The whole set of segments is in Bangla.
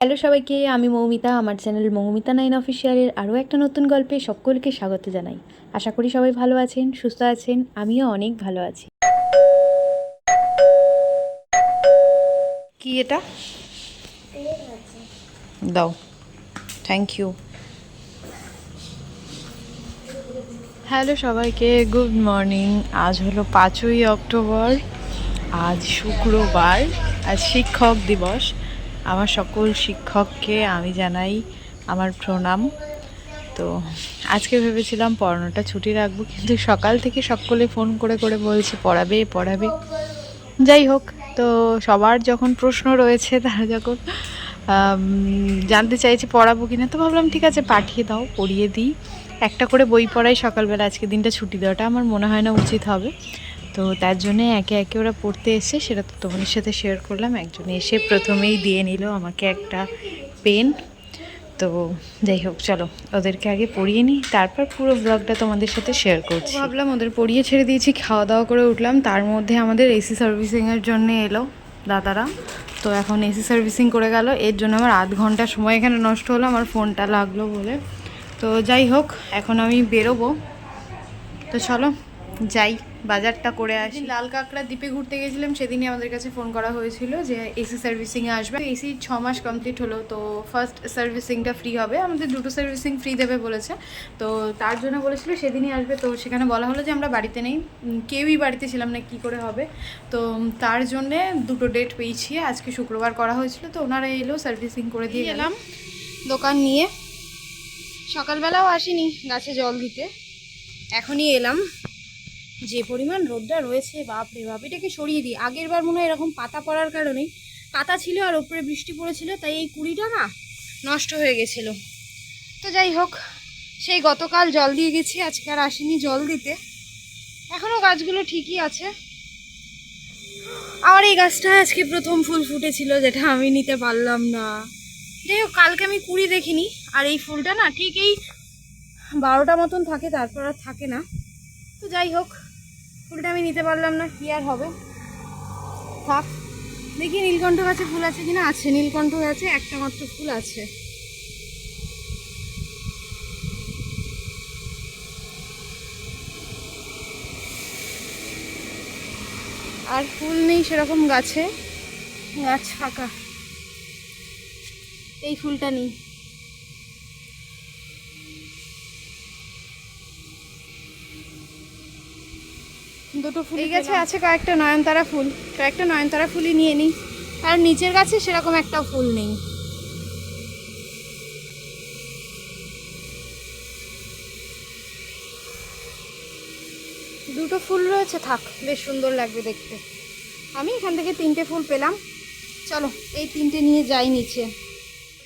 হ্যালো সবাইকে, আমি মৌমিতা, আমার চ্যানেল মৌমিতা নাইন অফিসিয়ালের আরও একটা নতুন গল্পে সকলকে স্বাগত জানাই। আশা করি সবাই ভালো আছেন, সুস্থ আছেন, আমিও অনেক ভালো আছি। কি এটা? দাও থ্যাংক ইউ হ্যালো সবাইকে গুড মর্নিং আজ হলো পাঁচই অক্টোবর, আজ শুক্রবার, আজ শিক্ষক দিবস। আমার সকল শিক্ষককে আমি জানাই আমার প্রণাম। তো আজকে ভেবেছিলাম পড়ানোটা ছুটি রাখব, কিন্তু সকাল থেকে সকলে ফোন করে করে বলছে, পড়াবে পড়াবে। যাই হোক, তো সবার যখন প্রশ্ন রয়েছে, তারা যখন জানতে চাইছে পড়াবো কিনা, তো ভাবলাম, ঠিক আছে, পাঠিয়ে দাও, পড়িয়ে দিই। একটা করে বই পড়াই সকালবেলা, আজকে দিনটা ছুটি দেওয়াটা আমার মনে হয় না উচিত হবে। তো তার জন্য একে একে ওরা পড়তে এসে সেটা তো তোমাদের সাথে শেয়ার করলাম। একজন এসে প্রথমেই দিয়ে নিল আমাকে একটা পেন তো যাই হোক, চলো, ওদেরকে আগে পড়িয়ে নিই। তারপর পুরো ব্লগটা তোমাদের সাথে শেয়ার করছি। ভাবলাম ওদের পড়িয়ে ছেড়ে দিয়েছি খাওয়া দাওয়া করে উঠলাম। তার মধ্যে আমাদের এসি সার্ভিসিংয়ের জন্য এলো দাদারা। তো এখন এসি সার্ভিসিং করে গেল। এর জন্য আমার আধ ঘণ্টা সময় এখানে নষ্ট হলো, আমার ফোনটা লাগল বলে। তো যাই হোক, এখন আমি বেরোবো। তো চলো যাই বাজারটা করে আসি। লাল কাঁকড়া দ্বীপে ঘুরতে গেছিলাম সেদিনই আমাদের কাছে ফোন করা হয়েছিল যে এসি সার্ভিসিংয়ে আসবে। এসি ছ মাস কমপ্লিট হলো তো ফার্স্ট সার্ভিসিংটা ফ্রি হবে। আমাদের দুটো সার্ভিসিং ফ্রি দেবে বলেছে। তো তার জন্য বলেছিল সেদিনই আসবে। তো সেখানে বলা হলো যে আমরা বাড়িতে নেই। কেউই বাড়িতে ছিলাম না কি করে হবে? তো তার জন্যে দুটো ডেট পেয়েছি। আজকে শুক্রবার করা হয়েছিল তো ওনারা এলো সার্ভিসিং করে দিয়ে গেলাম দোকান নিয়ে। সকালবেলাও আসিনি গাছে জল দিতে। এখনই এলাম। যে পরিমাণ রোদটা রয়েছে বাপ রে বাপ, এটাকে সরিয়ে দিই। আগের বার মনে হয় এরকম পাতা পড়ার কারণে পাতা ছিল আর ওপরে বৃষ্টি পড়েছিল, তাই এই কুড়িটা না নষ্ট হয়ে গেছিল। তো যাই হোক, সেই গতকাল জল দিয়ে গেছি, আজকে আর আসিনি জল দিতে। এখনও গাছগুলো ঠিকই আছে। আমার এই গাছটা আজকে প্রথম ফুল ফুটেছিল, যেটা আমি নিতে পারলাম না। যাই হোক, কালকে আমি কুড়ি দেখিনি, আর এই ফুলটা না ঠিক এই বারোটা মতন থাকে, তারপর আর থাকে না। তো যাই হোক ফুলটা আমি নিতে পারলাম না, কি আর হবে? থাক, দেখি নীলকণ্ঠ গাছে ফুল আছে কিনা? আছে, নীলকণ্ঠ গাছে একটা মাত্র ফুল আছে। আর ফুল নেই সেরকম গাছে। গাছ ফাঁকা। এই ফুলটা নেই। দুটো ফুল এই গাছে আছে কয়েকটা নয়নতারা ফুল। কয়েকটা নয়নতারা ফুলই নিয়ে নিই। আর নিচের গাছে সেরকম একটাও ফুল নেই। দুটো ফুল রয়েছে থাক বেশ সুন্দর লাগবে দেখতে। আমি এখান থেকে তিনটে ফুল পেলাম। চলো এই তিনটে নিয়ে যাই নিচে।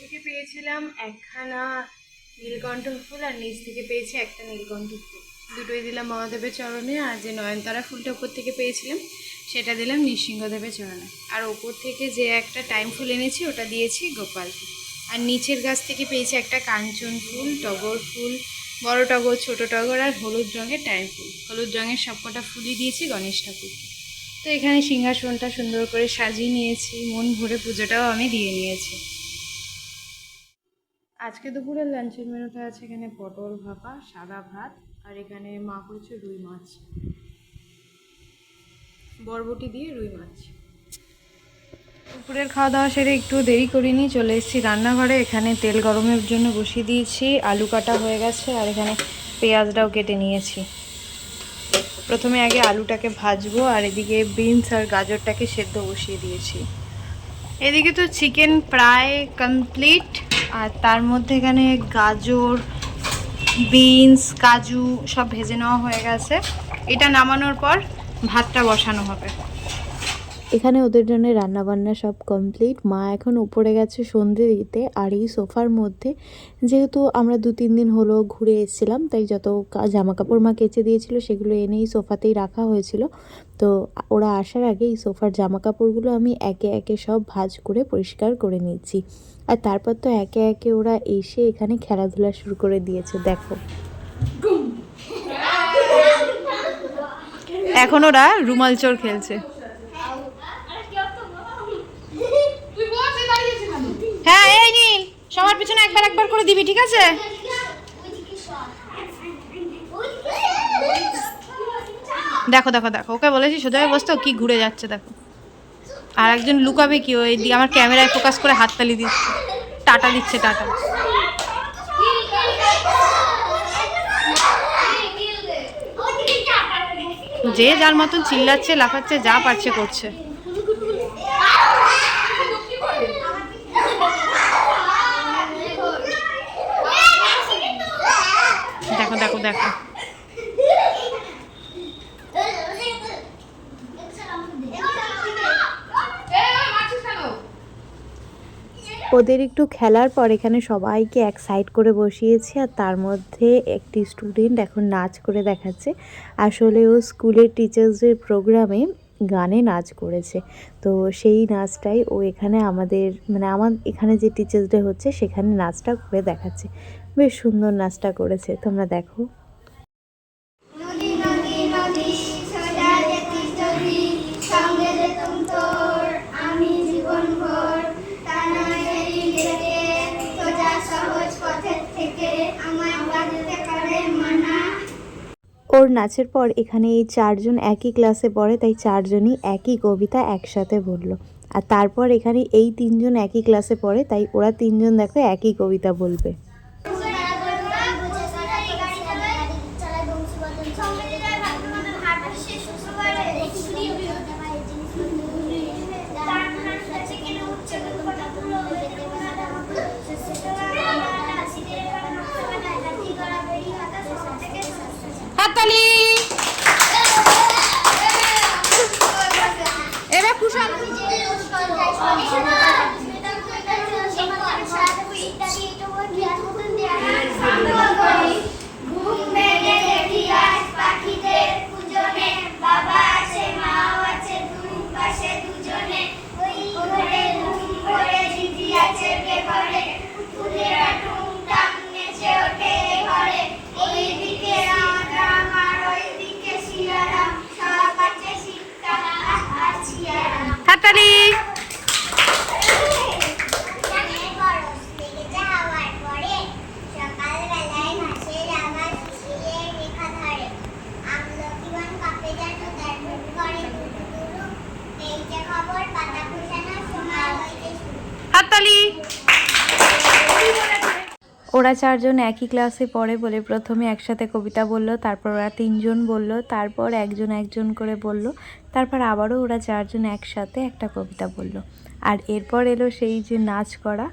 থেকে পেয়েছিলাম একখানা নীলকণ্ঠ ফুল আর নিচ থেকে পেয়েছি একটা নীলকণ্ঠ ফুল। দুটোই দিলাম মহাদেবের চরণে আর যে নয়নতারা ফুলটা উপর থেকে পেয়েছিলাম, সেটা দিলাম নৃসিংহদেবের চরণে। আর ওপর থেকে যে একটা টাইম ফুল এনেছি, ওটা দিয়েছি গোপালকে। আর নিচের গাছ থেকে পেয়েছি একটা কাঞ্চন ফুল, টগর ফুল, বড় টগর, ছোট টগর আর হলুদ রঙের টাইম ফুল। হলুদ রঙের সবকটা ফুলই দিয়েছি গণেশ ঠাকুরকে। তো এখানে সিংহাসনটা সুন্দর করে সাজিয়ে নিয়েছি, মন ভরে পুজোটাও আমি দিয়ে নিয়েছি। আজকে দুপুরের লাঞ্চের মেনুতে আছে এখানে পটল ভাপা, সাদা ভাত আর এখানে মা করেছে রুই মাছ। বরবটি দিয়ে রুই মাছ। দুপুরের খাওয়া দাওয়া সেরে একটু দেরি করিনি, চলে এসেছি রান্নাঘরে। এখানে তেল গরমের জন্য বসিয়ে দিয়েছি, আলু কাটা হয়ে গেছে, আর এখানে পেঁয়াজটাও কেটে নিয়েছি। প্রথমে আগে আলুটাকে ভাজবো, আর এদিকে বিনস আর গাজরটাকে সেদ্ধ বসিয়ে দিয়েছি। এদিকে তো চিকেন প্রায় কমপ্লিট আর তার মধ্যে এখানে গাজর বিনস, কাজু সব ভেজে নেওয়া হয়ে গেছে। এটা নামানোর পর ভাতটা বসানো হবে। এখানে ওদের জন্য রান্না বান্না সব কমপ্লিট মা এখন উপরে গেছে সন্ধে দিতে, আর এই সোফার মধ্যে যেহেতু আমরা দু তিন দিন হলো ঘুরে এসেছিলাম, তাই যত জামা কাপড় মা কেচে দিয়েছিল সেগুলো এনে এই সোফাতেই রাখা হয়েছিল। তো ওরা আসার আগে এই সোফার জামা কাপড়গুলো আমি একে একে সব ভাঁজ করে পরিষ্কার করে নিয়েছি। আর তারপর তো একে একে ওরা এসে এখানে খেলাধুলা শুরু করে দিয়েছে, দেখো। এখন ওরা রুমাল চোর খেলছে। হ্যাঁ এই সবার পিছনে একবার একবার করে দিবি, ঠিক আছে? দেখো দেখো দেখো। ওকে বলেছি, সোজা বসতে কি ঘুরে যাচ্ছে, দেখো। আর একজন লুকাবে কি? ওই দিকে আমার ক্যামেরায় ফোকাস করে হাততালি দিচ্ছে। টাটা দিচ্ছে, টাটা। যে যার মতন চিল্লাচ্ছে, লাফাচ্ছে, যা পারছে, করছে। দেখো দেখো দেখো। ওদের একটু খেলার পর এখানে সবাইকে এক সাইড করে বসিয়েছি আর তার মধ্যে একটি স্টুডেন্ট এখন নাচ করে দেখাচ্ছে। আসলে ও স্কুলের টিচার্সদের প্রোগ্রামে গানে নাচ করেছে। তো সেই নাচটাই ও এখানে আমাদের মানে আমার, এখানে যে টিচার্স ডে হচ্ছে সেখানে নাচটা করে দেখাচ্ছে। বেশ সুন্দর নাচটা করেছে, তোমরা দেখো। নাচের পর এখানে এই চারজন একই ক্লাসে পড়ে, তাই চারজনই একই কবিতা একসাথে বলল। আর তারপর এখানে এই তিনজন একই ক্লাসে পড়ে, তাই ওরা তিনজন দেখো একই কবিতা বলবে। 不수한컨디션을좋 아. ওরা চারজন একই ক্লাসে পড়ে বলে প্রথমে একসাথে কবিতা বলল, তারপর ওরা তিনজন বলল, তারপর একজন একজন করে বলল, তারপর আবারও ওরা চারজন একসাথে একটা কবিতা বলল আর এরপর এলো সেই যে নাচ করা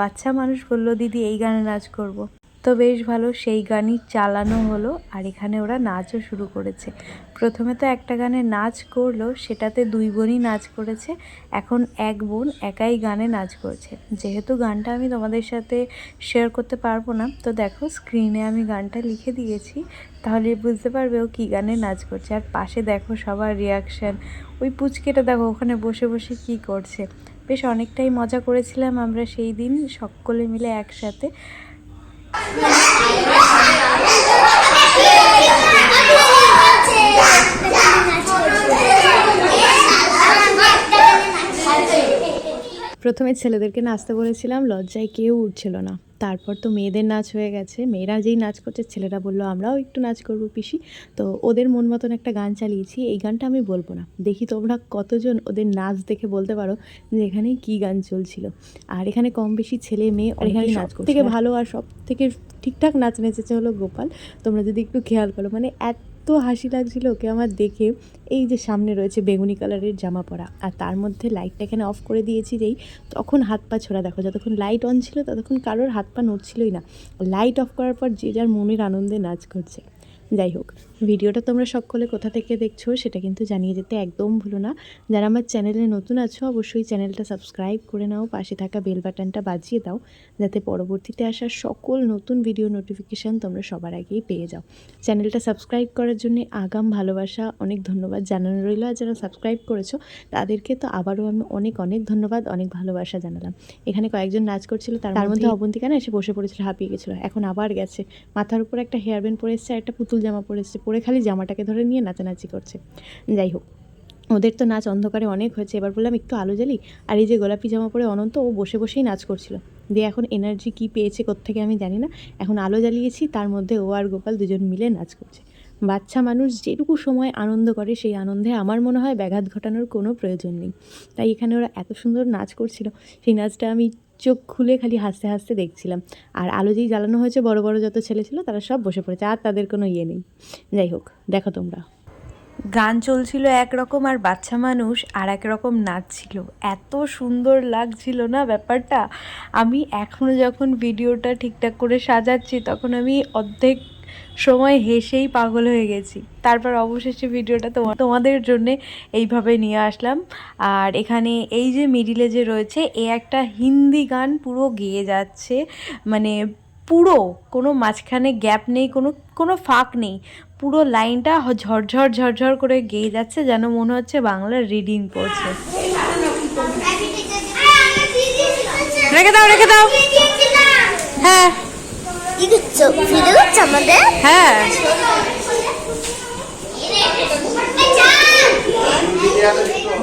বাচ্চা মানুষ বলল, দিদি, এই গানে নাচ করব। তো বেশ ভালো, সেই গানই চালানো হলো আর এখানে ওরা নাচও শুরু করেছে। প্রথমে তো একটা গানে নাচ করল, সেটাতে দুই বোনই নাচ করেছে, এখন এক বোন একাই গানে নাচ করছে। যেহেতু গানটা আমি তোমাদের সাথে শেয়ার করতে পারব না, তো দেখো স্ক্রিনে আমি গানটা লিখে দিয়েছি, তাহলে বুঝতে পারবে ও কী গানে নাচ করছে। আর পাশে দেখো সবার রিয়াকশান ওই পুচকেটা দেখো ওখানে বসে বসে কী করছে। বেশ অনেকটাই মজা করেছিলাম আমরা সেই দিন, সকলে মিলে একসাথে। প্রথমে ছেলেদেরকে নাচতে বলেছিলাম লজ্জায় কেউ উঠছিল না। তারপর তো মেয়েদের নাচ হয়ে গেছে। মেয়েরা যেই নাচ করছে ছেলেরা বলল আমরাও একটু নাচ করব পিসি। তো ওদের মন মতন একটা গান চালিয়েছি। এই গানটা আমি বলব না। দেখি তোমরা কতজন ওদের নাচ দেখে বলতে পারো যে এখানে কী গান চলছিল। আর এখানে কম বেশি ছেলে মেয়ে অনেকেই নাচ থেকে ভালো আর সব থেকে ঠিকঠাক নাচ নেচেছে হলো গোপাল। তোমরা যদি একটু খেয়াল করো মানে এত হাসি লাগছিল ওকে আমার দেখে। এই যে সামনে রয়েছে বেগুনি কালারের জামা পরা। আর তার মধ্যে লাইটটা এখানে অফ করে দিয়েছি যেই তখন হাত পা ছোড়া দেখো, যতক্ষণ লাইট অন ছিল ততক্ষণ কারোর হাত পা নড়ছিলই না। লাইট অফ করার পর যে যার মনের আনন্দে নাচ করছে। যাই হোক ভিডিওটা তোমরা সকলে কোথা থেকে দেখছ সেটা কিন্তু জানিয়ে যেতে একদম ভুলো না। যারা আমার চ্যানেলে নতুন আছো অবশ্যই চ্যানেলটা সাবস্ক্রাইব করে নাও পাশে থাকা বেল বাটনটা বাজিয়ে দাও যাতে পরবর্তীতে আসা সকল নতুন ভিডিও নোটিফিকেশান তোমরা সবার আগেই পেয়ে যাও। চ্যানেলটা সাবস্ক্রাইব করার জন্য আগাম ভালোবাসা অনেক ধন্যবাদ জানানো রইল। আর যারা সাবস্ক্রাইব করেছ তাদেরকে তো আবারও আমি অনেক অনেক ধন্যবাদ অনেক ভালোবাসা জানালাম। এখানে কয়েকজন নাচ করছিল তার তার মধ্যে অবন্তিকা না এসে বসে পড়েছিল হাঁপিয়ে গেছিল। এখন আবার গেছে। মাথার উপর একটা হেয়ার ব্যান্ড পরে এসছে আর একটা পুতুল জামা পরে এসছে। পরে খালি জামাটাকে ধরে নিয়ে নাচানাচি করছে। যাই হোক, ওদের তো নাচ অন্ধকারে অনেক হয়েছে। এবার বললাম, একটু আলো জ্বালি? আর এই যে গোলাপি জামা পরে অনন্ত, ও বসে বসেই নাচ করছিল। দিয়ে এখন এনার্জি কী পেয়েছে কোত্থেকে আমি জানি না। এখন আলো জ্বালিয়েছি, তার মধ্যে ও আর গোপাল দুজন মিলে নাচ করছে। বাচ্চা মানুষ যেটুকু সময় আনন্দ করে, সেই আনন্দে আমার মনে হয় ব্যাঘাত ঘটানোর কোনো প্রয়োজন নেই। তাই এখানে ওরা এত সুন্দর নাচ করছিল। সেই নাচটা আমি চোখ খুলে খালি হাসতে হাসতে দেখছিলাম। আর আলো যেই জ্বালানো হয়েছে, বড় বড় যত ছেলে ছিল, তারা সব বসে পড়েছে, আর তাদের কোনো ইয়ে নেই। যাই হোক, দেখো তোমরা। গান চলছিল একরকম আর বাচ্চা মানুষ আর এক রকম নাচছিল। এত সুন্দর লাগছিল না ব্যাপারটা? আমি এখনও যখন ভিডিওটা ঠিকঠাক করে সাজাচ্ছি, তখন আমি অর্ধেক সময় হেসেই পাগল হয়ে গেছি। তারপর অবশেষে ভিডিওটা তোমা তোমাদের জন্যে এইভাবে নিয়ে আসলাম। আর এখানে এই যে মিডিলে যে রয়েছে এ একটা হিন্দি গান পুরো গেয়ে যাচ্ছে। মানে পুরো কোনো মাঝখানে গ্যাপ নেই কোনো কোনো ফাঁক নেই। পুরো লাইনটা ঝরঝর ঝরঝর করে গেয়ে যাচ্ছে যেন মনে হচ্ছে বাংলার রিডিং পড়ছে। রেখে দাও রেখে দাও। হ্যাঁ। হ্যাঁ।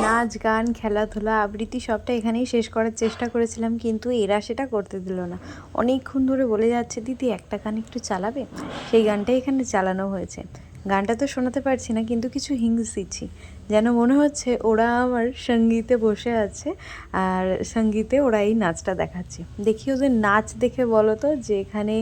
নাচ, গান, খেলাধুলা, আবৃত্তি সবটা এখানেই শেষ করার চেষ্টা করেছিলাম, কিন্তু এরা সেটা করতে দিল না। অনেকক্ষণ ধরে বলে যাচ্ছে, দিদি, একটা গান একটু চালাবে? সেই গানটাই এখানে চালানো হয়েছে। গানটা তো শোনাতে পারছি না, কিন্তু কিছু হিংস দিচ্ছি। যেন মনে হচ্ছে ওরা আমার সঙ্গীতে বসে আছে আর সঙ্গীতে ওরা এই নাচটা দেখাচ্ছে। দেখি ওদের নাচ দেখে বলো তো যে এখানে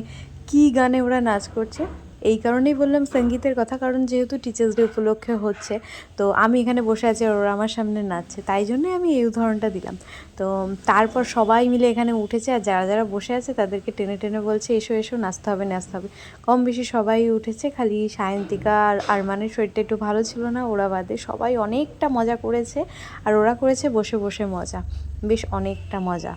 কী গানে ওরা নাচ করছে। এই কারণেই বললাম সঙ্গীতের কথা, কারণ যেহেতু টিচার্স ডে উপলক্ষে হচ্ছে, তো আমি এখানে বসে আছি আর ওরা আমার সামনে নাচছে, তাই জন্যই আমি এই উদাহরণটা দিলাম। তো তারপর সবাই মিলে এখানে উঠেছে আর যারা যারা বসে আছে তাদেরকে টেনে টেনে বলছে, এসো এসো, নাচতে হবে নাচতে হবে। কম বেশি সবাই উঠেছে, খালি সায়ন্তিকা আর আরমানের শরীরটা একটু ভালো ছিল না, ওরা বাদে সবাই অনেকটা মজা করেছে আর ওরা করেছে বসে বসে মজা, বেশ অনেকটা মজা।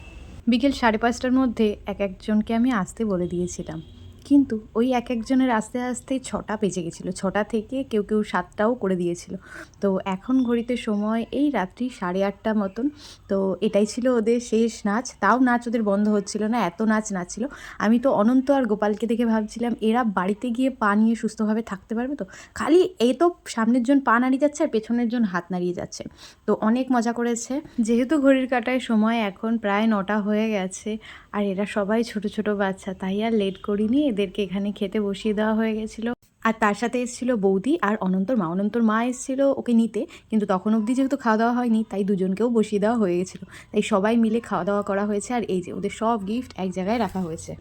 বিকেল সাড়ে পাঁচটার মধ্যে এক একজনকে আমি আসতে বলে দিয়েছিলাম। কিন্তু ওই এক একজনের আস্তে আস্তে ছটা বেজে গেছিল। ছটা থেকে কেউ কেউ সাতটাও করে দিয়েছিল। তো এখন ঘড়িতে সময় এই রাত্রি সাড়ে আটটা মতন। তো এটাই ছিল ওদের শেষ নাচ। তাও নাচ ওদের বন্ধ হচ্ছিল না, এত নাচ নাচছিল। আমি তো অনন্ত আর গোপালকে দেখে ভাবছিলাম, এরা বাড়িতে গিয়ে পা নিয়ে সুস্থভাবে থাকতে পারবে তো? খালি এ তো সামনের জন পা নাড়িয়ে যাচ্ছে আর পেছনের জন হাত নাড়িয়ে যাচ্ছে। তো অনেক মজা করেছে। যেহেতু ঘড়ির কাটায় সময় এখন প্রায় নটা হয়ে গেছে আর এরা সবাই ছোট ছোট বাচ্চা, তাই আর লেট করিনি। এদেরকে এখানে খেতে বসিয়ে দেওয়া হয়ে গেছিল। আর তার সাথে এসেছিল বৌদি আর অনন্তর মা। অনন্তর মা এসেছিল ওকে নিতে, কিন্তু তখন অবধি যেহেতু খাওয়া দাওয়া হয়নি, তাই দুজনকেও বসিয়ে দেওয়া হয়ে গেছিল। তাই সবাই মিলে খাওয়া দাওয়া করা হয়েছে। আর এই যে ওদের সব গিফট এক জায়গায় রাখা হয়েছে।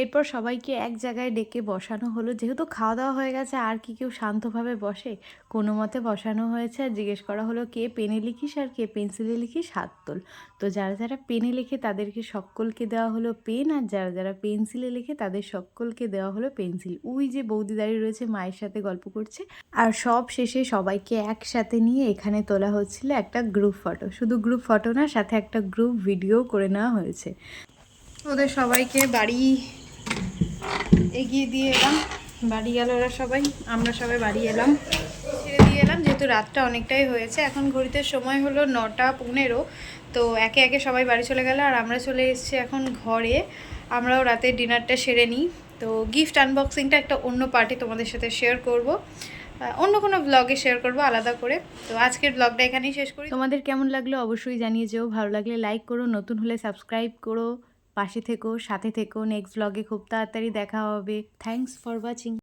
এরপর সবাইকে এক জায়গায় ডেকে বসানো হলো। যেহেতু খাওয়া দাওয়া হয়ে গেছে, আর কি কেউ শান্তভাবে বসে? কোনো মতে বসানো হয়েছে। আর জিজ্ঞেস করা হলো, কে পেনে লিখিস আর কে পেন্সিলে লিখিস হাত তোল? তো যারা যারা পেনে লেখে তাদেরকে সকলকে দেওয়া হলো পেন, আর যারা যারা পেন্সিলে লেখে তাদের সকলকে দেওয়া হলো পেন্সিল। ওই যে বৌদি দাঁড়িয়ে রয়েছে, মায়ের সাথে গল্প করছে। আর সব শেষে সবাইকে একসাথে নিয়ে এখানে তোলা হচ্ছিল একটা গ্রুপ ফটো। শুধু গ্রুপ ফটো না, সাথে একটা গ্রুপ ভিডিও করে নেওয়া হয়েছে। ওদের সবাইকে বাড়ি এগিয়ে দিয়ে এলাম। বাড়ি গেল ওরা সবাই, আমরা সবাই বাড়ি এলাম। ছেড়ে দিয়ে এলাম, যেহেতু রাতটা অনেকটাই হয়েছে। এখন ঘড়িতে সময় হলো নটা পনেরো। তো একে একে সবাই বাড়ি চলে গেল আর আমরা চলে এসেছি এখন ঘরে। আমরাও রাতে ডিনারটা সেরে নিই। তো গিফট আনবক্সিংটা একটা অন্য পার্টি তোমাদের সাথে শেয়ার করব। অন্য কোনো ব্লগে শেয়ার করব আলাদা করে। তো আজকের ব্লগটা এখানেই শেষ করি। তোমাদের কেমন লাগল অবশ্যই জানিয়ে যেও। ভালো লাগলে লাইক করো, নতুন হলে সাবস্ক্রাইব করো। পাশে থেকো সাথে থেকো নেক্সট ব্লগে খুব তাড়াতাড়ি দেখা হবে। Thanks for watching